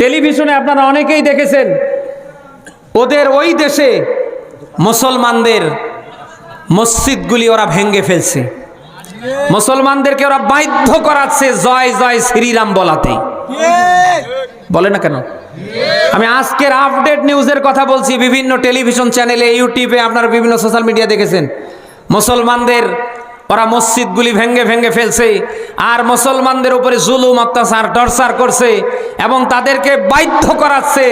টেলিভিশনে আপনারা অনেকেই দেখেছেন, ওদের ওই দেশে মুসলমানদের মসজিদগুলি ওরা ভেঙ্গে ফেলছে। মুসলমানদেরকে ওরা বাধ্য করাচ্ছে জয় জয় শ্রীরাম বলাতে। বলে না কেন? আমি আজকের আপডেট নিউজের কথা বলছি, বিভিন্ন টেলিভিশন চ্যানেলে ইউটিউবে আপনারা বিভিন্ন সোশ্যাল মিডিয়া দেখেছেন। মুসলমানদের ওরা মসজিদগুলি ভেঙ্গে ভেঙ্গে ফেলছে, আর মুসলমানদের উপরে জুলুম, অত্যাচার, টর্চার করছে। এবং তাদেরকে বাধ্য করাচ্ছে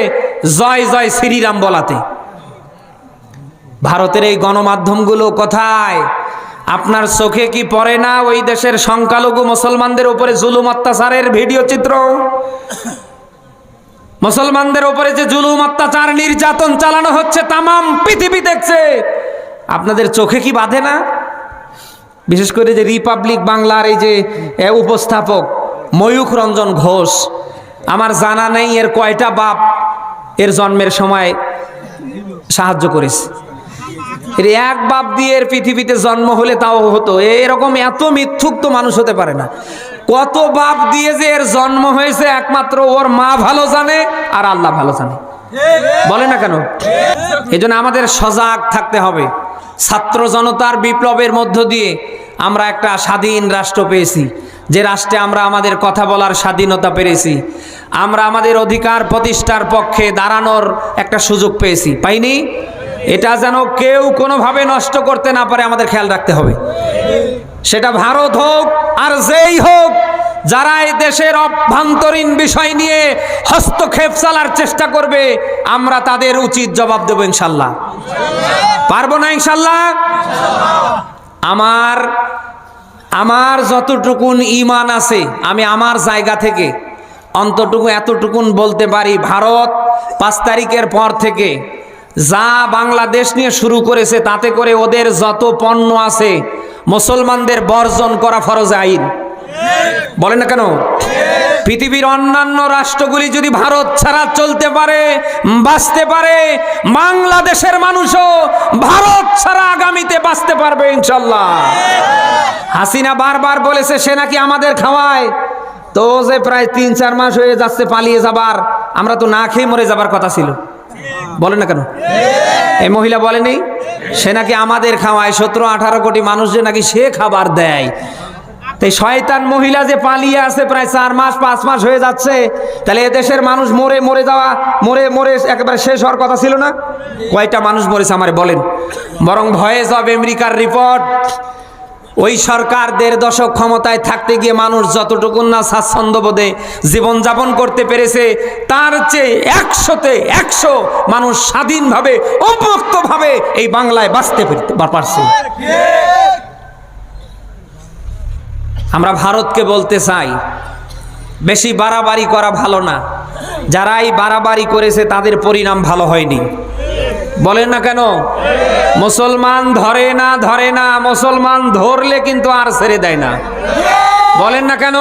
জয় জয় শ্রীরাম বলাতে। ভারতের এই গণমাধ্যমগুলো কোথায়? আপনার চোখে কি পড়ে না ওই দেশের সংখ্যালঘু মুসলমানদের উপরে জুলুম অত্যাচারের ভিডিও চিত্র? মুসলমানদের উপরে যে জুলুম অত্যাচার নির্যাতন চালানো হচ্ছে, তামাম পৃথিবী দেখছে। আপনাদের চোখে কি বাঁধে না? বিশেষ করে যে রিপাবলিক বাংলার এই যে উপস্থাপক ময়ূখ রঞ্জন ঘোষ আমার জানা নেই এর কয়টা বাপ এর জন্মের সময় সাহায্য করেছে। এর এক বাপ দিয়ে এর পৃথিবীতে জন্ম হলে তাও হতো। এরকম এত মিথ্যুক তো মানুষ হতে পারে না। কত বাপ দিয়ে যে এর জন্ম হয়েছে একমাত্র ওর মা ভালো জানে আর আল্লাহ ভালো জানে। বলে না কেন? এই আমাদের সজাগ থাকতে হবে। ছাত্র জনতার বিপ্লবের মধ্য দিয়ে আমরা একটা স্বাধীন রাষ্ট্র পেয়েছি। যে রাষ্ট্রে আমরা আমাদের কথা বলার স্বাধীনতা পেরেছি। আমরা আমাদের অধিকার প্রতিষ্ঠার পক্ষে দাঁড়ানোর একটা সুযোগ পেয়েছি, পাইনি? এটা যেন কেউ কোনোভাবে নষ্ট করতে না পারে, আমাদের খেয়াল রাখতে হবে। সেটা ভারত হোক আর যেই হোক, যারা এই দেশের অভ্যন্তরীণ বিষয় নিয়ে হস্তক্ষেপ চালার চেষ্টা করবে, আমরা তাদের উচিত জবাব দেবো ইনশাল্লাহ। পারব না ইনশাল্লাহ? আমার আমার যতটুকুন ইমান আছে, আমি আমার জায়গা থেকে অন্তটুকু এতটুকুন বলতে পারি, ভারত পাঁচ তারিখের পর থেকে যা বাংলাদেশ নিয়ে শুরু করেছে, তাতে করে ওদের যত পণ্য আছে, মুসলমানদের বর্জন করা ফরজ আইন। বলেন না কেন? পৃথিবীর অন্যান্য রাষ্ট্রগুলি যদি ভারত ছাড়া চলতে পারে, বাঁচতে পারে, বাংলাদেশের মানুষও ভারত ছাড়া আগামীতে বাঁচতে পারবে ইনশাল্লাহ। হাসিনা বারবার বলেছে, সে নাকি আমাদের খাওয়ায়। তো যে প্রায় তিন, চার মাস হয়ে যাচ্ছে পালিয়ে যাবার, আমরা তো না খেয়ে মরে যাবার কথা ছিল। বলেন না কেন? এই মহিলা বলেনি, সে নাকি আমাদের খাওয়ায়, সতেরো, আঠারো কোটি মানুষ যে নাকি সে খাবার দেয়। তাই শয়তান মহিলা যে পালিয়ে আছে প্রায় চার মাস, পাঁচ মাস হয়ে যাচ্ছে, তাহলে এদেশের মানুষ মরে মরে যাওয়া, মরে মরে একেবারে শেষ হওয়ার কথা ছিল না? কয়টা মানুষ মরেছে আমার বলেন। বরং ভয়েস অব আমেরিকার রিপোর্ট। ওই সরকার দেড় দশক ক্ষমতায় থাকতে গিয়ে মানুষ যতটুকু না স্বাচ্ছন্দ্য বোধে জীবনযাপন করতে পেরেছে, তার চেয়ে একশোতে একশো মানুষ স্বাধীনভাবে উপযুক্তভাবে এই বাংলায় বাঁচতে পারছে। আমরা ভারতকে বলতে চাই, বেশি বাড়াবাড়ি করা ভালো না। যারাই বাড়াবাড়ি করেছে, তাদের পরিণাম ভালো হয়নি। বলেন না কেন? মুসলমান ধরে না ধরে না, মুসলমান ধরলে কিন্তু আর ছেড়ে দেয় না। বলেন না কেন?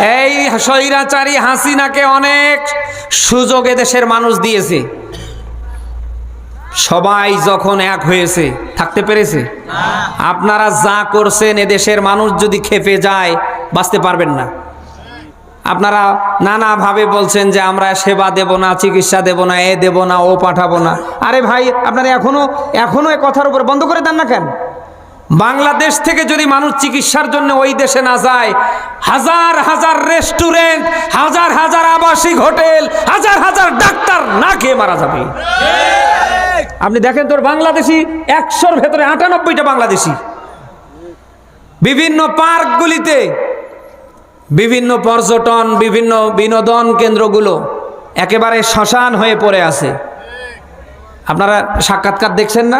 এই স্বৈরাচারী হাসিনাকে অনেক সুযোগ দেশের মানুষ দিয়েছে। সবাই যখন এক হয়েছে, থাকতে পেরেছে? আপনারা যা করছেন এদেশের মানুষ যদি খেপে যায়, বাঁচতে পারবেন না। আপনারা নানাভাবে বলছেন যে আমরা সেবা দেব না, চিকিৎসা দেব না, এ দেব না, ও পাঠাবো না। আরে ভাই, আপনারা এখনও এখনও এ কথার উপর বন্ধ করে দেন না কেন? বাংলাদেশ থেকে যদি মানুষ চিকিৎসার জন্য ওই দেশে না যায়, হাজার হাজার রেস্টুরেন্ট, হাজার হাজার আবাসিক হোটেল, হাজার হাজার ডাক্তার না খেয়ে মারা যাবে। আপনি দেখেন তোর বাংলাদেশি একশোর ভেতরে আটানব্বইটা বাংলাদেশি। বিভিন্ন পার্কগুলিতে বিভিন্ন পর্যটন বিভিন্ন বিনোদন কেন্দ্রগুলো একেবারে শ্মশান হয়ে পড়ে আছে আপনারা সাক্ষাৎকার দেখছেন না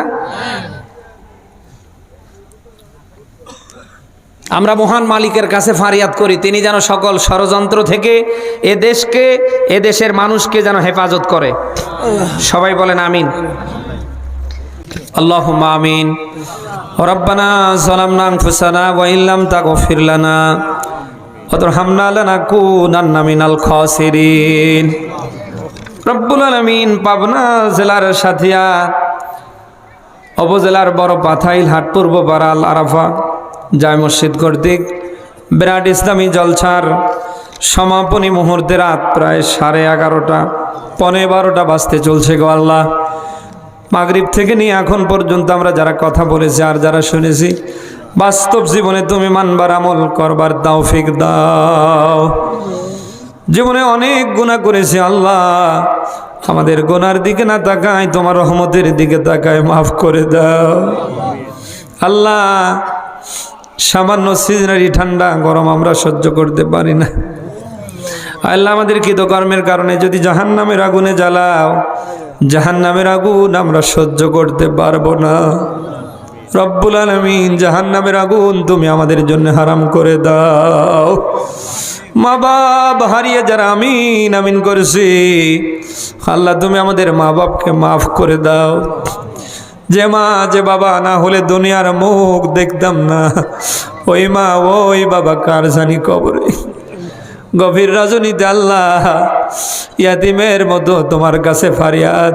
আমরা মহান মালিকের কাছে ফারিয়াদ করি তিনি যেন সকল ষড়যন্ত্র থেকে এ দেশকে এ দেশের মানুষকে যেন হেফাজত করে সবাই বলেন আমিন اللهم آمين ربنا ظلمنا أنفسنا وإن لم تغفر لنا পাবনা জেলার উপজেলার বড় পাথাইল হাট পূর্ব পাড়াল আরাফা জায় মসজিদ কর্তৃক বিরাট ইসলামী জলছার সমাপনী মুহূর্তে রাত প্রায় সাড়ে এগারোটা, পনে বারোটা বাজতে চলছে গো আল্লাহ। মাগরীব থেকে নিয়ে এখন পর্যন্ত আমরা যারা কথা বলেছি আর যারা শুনেছি বাস্তব জীবনে তুমি মানবার আমল করবার দাও ফিক দাও। জীবনে অনেক গুণা করেছি আল্লাহ। আমাদের গোনার দিকে না তাকায়, তোমার রহমতের দিকে তাকায় মাফ করে দাও। আল্লাহ, সামান্য সিজনারি ঠান্ডা গরম আমরা সহ্য করতে পারি না। আল্লাহ আমাদের কৃতকর্মের কারণে যদি জাহান নামের আগুনে জ্বালাও জাহান নামের আগুন আমরা সহ্য করতে পারব না। রব্বুল আলমিন জাহান নামের আগুন তুমি আমাদের জন্য হারাম করে দাও। মা বাপ, হারিয়ে যারা আমিন আমিন করেছি, আল্লাহ তুমি আমাদের মা বাপকে মাফ করে দাও। যে মা, যে বাবা না হলে দুনিয়ার মুখ দেখতাম না। ওই মা, ওই বাবা কার জানি কবরে। গভীর রজনীতে আল্লাহ, ইয়াতিমের মতো তোমার কাছে ফারিয়াদ।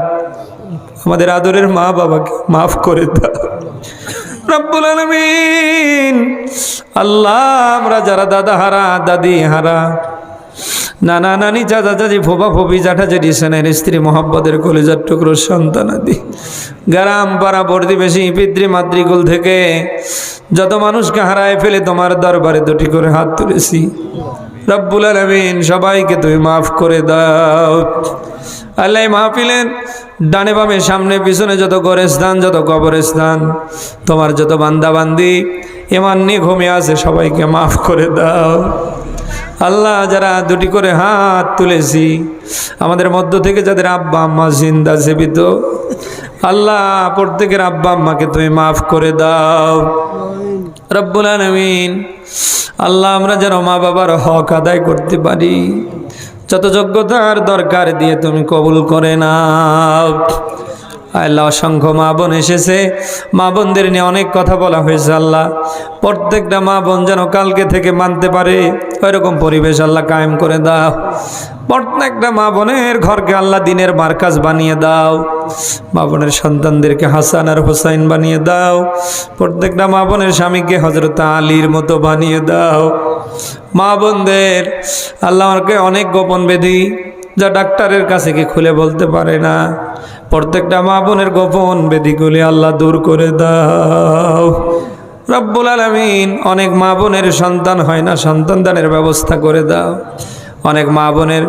আমাদের আদরের মা বাবাকে মাফ করে দাও। আল্লাহ, আমরা যারা দাদা হারা, দাদি হারা, নানা নানি, চাচা চাচি, ফোপা ফোপি জাঠা জেঠি সেনের স্ত্রী, মোহাব্বতের কলেজার টুকরো, সন্তান আদি, গ্রাম, পাড়া প্রতিবেশী পিতৃ, মাতৃকুল থেকে যত মানুষকে হারায় ফেলে তোমার দরবারে দুটি করে হাত তুলেছি। রব্বুল আলমিন সবাইকে তুমি মাফ করে দাও। আল্লাহ মাহফিলের ডানে বামে সামনে পিছনে যত গোরস্থান যত কবরস্থান, তোমার যত বান্দা বান্দি এমান নিয়ে ঘুমিয়ে আছে, সবাইকে মাফ করে দাও। আল্লাহ, যারা দুটি করে হাত তুলেছি, আমাদের মধ্য থেকে যাদের আব্বা, আম্মা জিন্দা জীবিত, আল্লাহ প্রত্যেকের আব্বা, আম্মাকে তুমি মাফ করে দাও। রব্বুল আলমিন। আল্লাহ আমরা যেন মা বাবার হক আদায় করতে পারি। যত যোগ্যতার দরকার দিয়ে তুমি কবুল করে নাও। আল্লাহ অসংখ্য মা বোন এসেছে। মা বোনদের নিয়ে অনেক কথা বলা হয়েছে আল্লাহ। প্রত্যেকটা মা বোন যেন কালকে থেকে মানতে পারে, ওইরকম পরিবেশ আল্লাহ কায়েম করে দাও। প্রত্যেকটা মা বোনের ঘরকে আল্লাহ দিনের মার্কাজ বানিয়ে দাও। মা বোনের সন্তানদেরকে হাসান আর হোসাইন বানিয়ে দাও। প্রত্যেকটা মা বোনের স্বামীকে হজরত আলীর মতো বানিয়ে দাও। মা বোনদের আল্লাহ অনেক গোপন বেদি যা ডাক্তারের কাছে কি খুলে বলতে পারে না? প্রত্যেকটা মা বোনের গোপন বেদিগুলি আল্লাহ দূর করে দাও। রব্বুল আলমিন অনেক মা বোনের সন্তান হয় না, সন্তান দানের ব্যবস্থা করে দাও। অনেক মা বোনের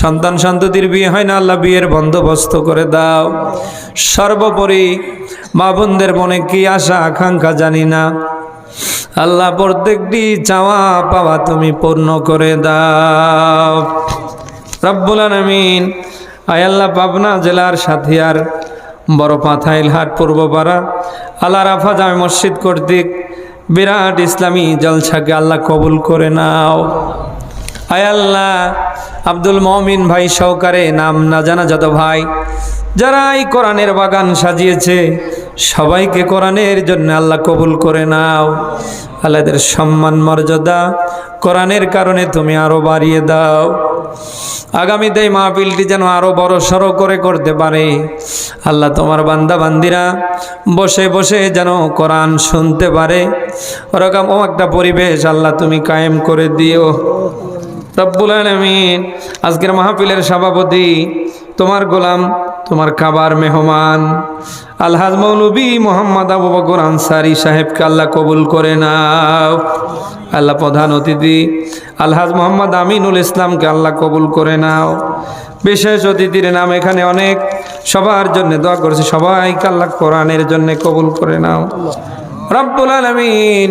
সন্তান সন্ততির বিয়ে হয় না, আল্লাহ বিয়ের বন্দোবস্ত করে দাও। সর্বোপরি মা বোনদের মনে কি আশা, আকাঙ্ক্ষা জানি না। আল্লাহ প্রত্যেকটি চাওয়া পাওয়া তুমি পূর্ণ করে দাও। রব্বুল আলমিন। আয়াল্লাহ পাবনা জেলার সাথিয়ার বড় পাথাইলহাট পূর্বপাড়া আল্লাহ রাফা জামে মসজিদ কর্তৃক বিরাট ইসলামী জলসাকে আল্লাহ কবুল করে নাও। আয়াল্লাহ আব্দুল মমিন ভাই সহকারে নাম না জানা যত ভাই যারা এই কোরআনের বাগান সাজিয়েছে, সবাইকে কোরআনের জন্য আল্লাহ কবুল করে নাও। আল্লাহদের সম্মান মর্যাদা কোরআনের কারণে তুমি আরও বাড়িয়ে দাও। আগামীতে এই মাহফিলটি যেন আরও বড় সড়ো করে করতে পারে। আল্লাহ তোমার বান্দা, বান্দিরা বসে বসে যেন কোরআন শুনতে পারে। ওরকম ও একটা পরিবেশ আল্লাহ তুমি কায়েম করে দিও। রব্বুল আলমিন, আজকের মাহফিলের সভাপতি তোমার গোলাম তোমার কাবার মেহমান। আলহাজ মৌলবী মোহাম্মদ আবু বকর আনসারি সাহেবকে আল্লাহ কবুল করে নাও। আল্লাহ প্রধান অতিথি। আলহাজ মোহাম্মদ আমিনুল ইসলামকে আল্লাহ কবুল করে নাও। বিশেষ অতিথির নাম এখানে অনেক। সবার জন্য দোয়া করেছে, সবাইকে আল্লাহ কোরআনের জন্য কবুল করে নাও। রব্বুল আলমিন।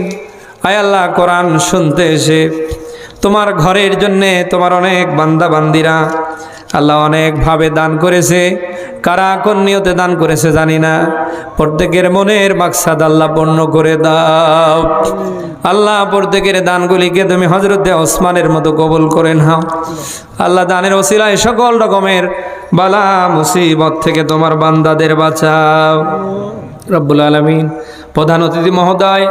আয় আল্লাহ কোরআন শুনতে এসে। তোমার ঘরের জন্যে তোমার অনেক বান্দা বান্দিরা আল্লাহ অনেকভাবে দান করেছে। কারা কোন নিয়তে দান করেছে জানি না। প্রত্যেকের মনের মাকসাদ আল্লাহ পণ্য করে দাও। আল্লাহ প্রত্যেকের দানগুলিকে তুমি হজরতে ওসমানের মতো কবুল করে নাও। আল্লাহ দানের ওসিলায় সকল রকমের বালা, মুসিবত থেকে তোমার বান্দাদের বাঁচাও। রব্বুল আলমিন। প্রধান অতিথি মহোদয়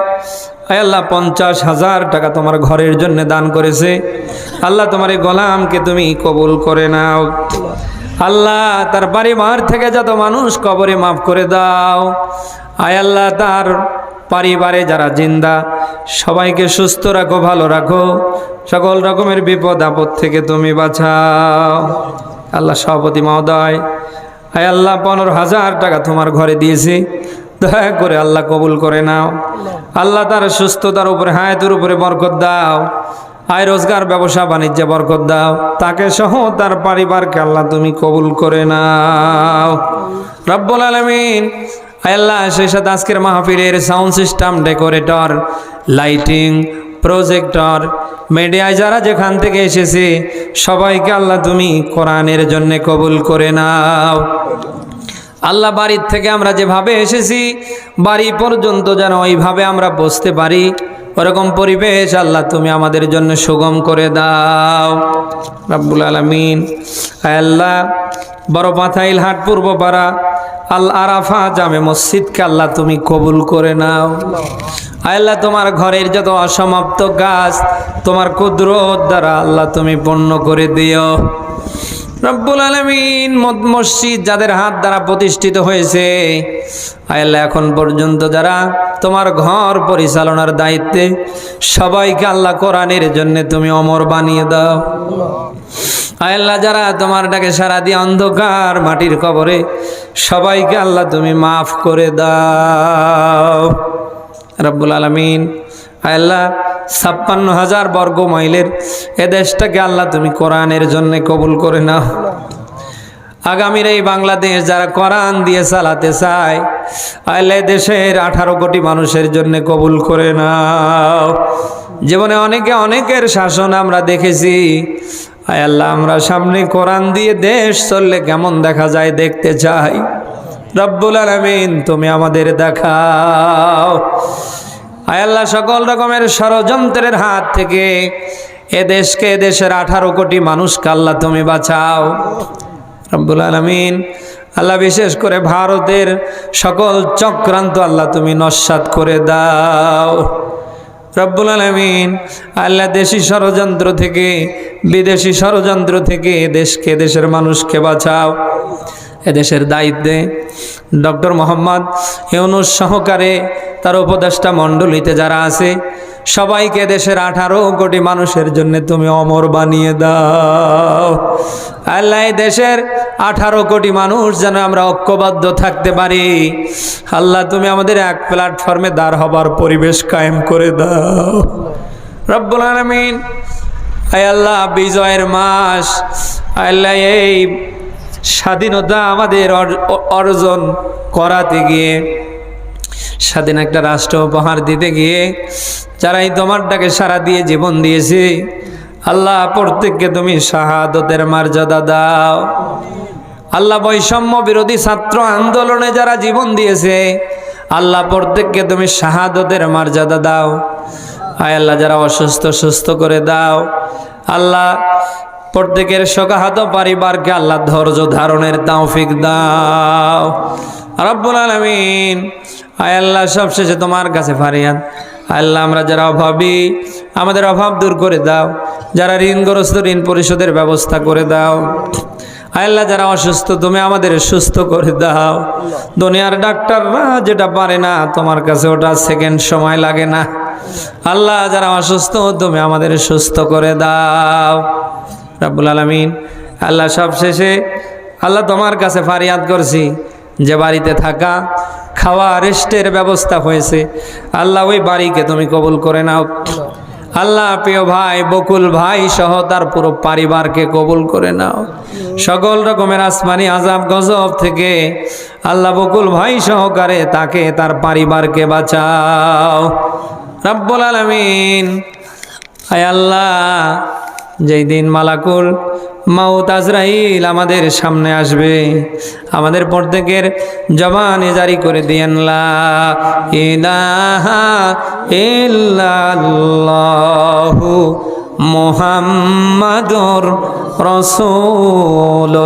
আল্লাহ, পঞ্চাশ হাজার টাকা তোমার ঘরের জন্য দান করেছে। আল্লাহ, তোমার এই গোলামকে তুমি কবুল করে নাও। আল্লাহ, তার মার থেকে যত মানুষ কবরে মাফ করে দাও। আয় আল্লাহ, তার পরিবারে যারা জিন্দা, সবাইকে সুস্থ রাখো, ভালো রাখো। সকল রকমের বিপদ, আপদ থেকে তুমি বাঁচাও। আল্লাহ সভাপতি মহোদয় আয় আল্লাহ, পনেরো হাজার টাকা তোমার ঘরে দিয়েছি। দয়া করে আল্লাহ কবুল করে নাও। আল্লাহ তার সুস্থতার উপরে, হায়াতের উপরে বরকত দাও। আয় রোজগার, ব্যবসা, বাণিজ্যে বরকত দাও। তাকে সহ তার পরিবারকে আল্লাহ তুমি কবুল করে নাও। রব্বুল আলমিন আল্লাহ, সেই সাথে আজকের মাহফিলের sound system decorator lighting projector মিডিয়ায় যারা যেখান থেকে এসেছে, সবাইকে আল্লাহ তুমি কোরআনের জন্য কবুল করে নাও। আল্লাহ বাড়ির থেকে আমরা যেভাবে এসেছি, বাড়ি পর্যন্ত যেন ওইভাবে আমরা বসতে পারি। ওরকম পরিবেশ আল্লাহ তুমি আমাদের জন্য সুগম করে দাও। রাব্বুল আলমিন। আল্লাহ, বড় পাথাইল হাট পূর্বপাড়া, আল আরাফা জামে মসজিদকে আল্লাহ তুমি কবুল করে নাও। আল্লাহ, তোমার ঘরের যত অসমাপ্ত গাছ, তোমার কুদরত দ্বারা আল্লাহ তুমি পূর্ণ করে দিও। রব্বুল আলমিন মসজিদ যাদের হাত দ্বারা প্রতিষ্ঠিত হয়েছে, আল্লাহ এখন পর্যন্ত যারা তোমার ঘর পরিচালনার দায়িত্বে, সবাইকে আল্লাহ কোরআনের জন্য তুমি অমর বানিয়ে দাও। আল্লাহ যারা তোমার ডাকে সারা দিয়ে অন্ধকার মাটির কবরে, সবাইকে আল্লাহ তুমি মাফ করে দাও। রব্বুল আলমিন আল্লাহ, ছাপ্পান্ন হাজার বর্গ মাইলের এ দেশটাকে আল্লাহ তুমি কোরআনের জন্য কবুল করে নাও। আগামীর এই বাংলাদেশ যারা কোরআন দিয়ে চালাতে চায়, আল্লাহ দেশের আঠারো কোটি মানুষের জন্য কবুল করে নাও। জীবনে অনেকে অনেকের শাসন আমরা দেখেছি। আয় আল্লাহ, আমরা সামনে কোরআন দিয়ে দেশ চললে কেমন দেখা যায় দেখতে চাই। রব্বুল আলমিন, তুমি আমাদের দেখাও। আল্লাহ, সকল রকমের ষড়যন্ত্রের হাত থেকে এ দেশকে দেশের আঠারো কোটি মানুষকে আল্লাহ তুমি বাঁচাও। রব্বুল আলমিন, আল্লাহ বিশেষ করে ভারতের সকল চক্রান্ত আল্লাহ তুমি নস্বাত করে দাও। রব্বুল আলমিন, আল্লাহ দেশি ষড়যন্ত্র থেকে, বিদেশি ষড়যন্ত্র থেকে দেশকে, দেশের মানুষকে বাঁচাও। এদেশের দায়িত্বে ডক্টর মোহাম্মদ ইউনুস সহকারে তার উপদেষ্টা মণ্ডলীতে যারা আছে, সবাইকে দেশের আঠারো কোটি মানুষের জন্য তুমি অমর বানিয়ে দাও। আল্লাহ দেশের আঠারো কোটি মানুষ যেন আমরা ঐক্যবদ্ধ থাকতে পারি। আল্লাহ তুমি আমাদের এক প্ল্যাটফর্মে দাঁড় হবার পরিবেশ কায়েম করে দাও। রব্বুল আলমিন, আয় আল্লাহ বিজয়ের মাস, আল্লাহ এই স্বাধীনতা আমাদের অর্জন করাতে গিয়ে স্বাধীন একটা রাষ্ট্র উপহার দিতে গিয়ে যারাই তোমার ডাকে সারা দিয়ে জীবন দিয়েছে, আল্লাহ প্রত্যেককে তুমি শাহাদতের মর্যাদা দাও। আল্লাহ বৈষম্য বিরোধী ছাত্র আন্দোলনে যারা জীবন দিয়েছে, আল্লাহ প্রত্যেককে তুমি শাহাদতের মর্যাদা দাও। আয় আল্লাহ, যারা অসুস্থ, সুস্থ করে দাও। আল্লাহ প্রত্যেকের শোকাহাত পরিবারকে আল্লাহ ধৈর্য ধারণের তৌফিক দাও। রব্বুল আলমিন আয় আল্লাহ, সবশেষে তোমার কাছে ফারিয়াদ। আল্লাহ, আমরা যারা অভাবী, আমাদের অভাব দূর করে দাও। যারা ঋণগ্রস্ত ঋণ পরিশোধের ব্যবস্থা করে দাও। আল্লাহ, যারা অসুস্থ, তুমি আমাদের সুস্থ করে দাও। দুনিয়ার ডাক্তাররা যেটা পারে না, তোমার কাছে ওটা সেকেন্ড সময় লাগে না। আল্লাহ, যারা অসুস্থ, তুমি আমাদের সুস্থ করে দাও। রাব্বুল আলমিন, আল্লাহ সবশেষে, আল্লাহ তোমার কাছে ফারিয়াদ করছি। যে বাড়িতে থাকা, খাওয়া, রেস্টের ব্যবস্থা হয়েছে। আল্লাহ ওই বাড়িকে তুমি কবুল করে নাও। আল্লাহ প্রিয় ভাই, বকুল ভাই সহ তার পুরো পরিবারকে কবুল করে নাও। সকল রকমের আসমানি আজাব গজব থেকে আল্লাহ বকুল ভাই সহকারে তাকে, তার পরিবারকে বাঁচাও। রব্বুল আলমিন। আয় আল্লাহ, যেই দিন মালাকুল মাউত আজরাইল আমাদের সামনে আসবে। আমাদের প্রত্যেকের জবানে জারি করে দিয়েন লা মোহাম্মদর রসোল্লা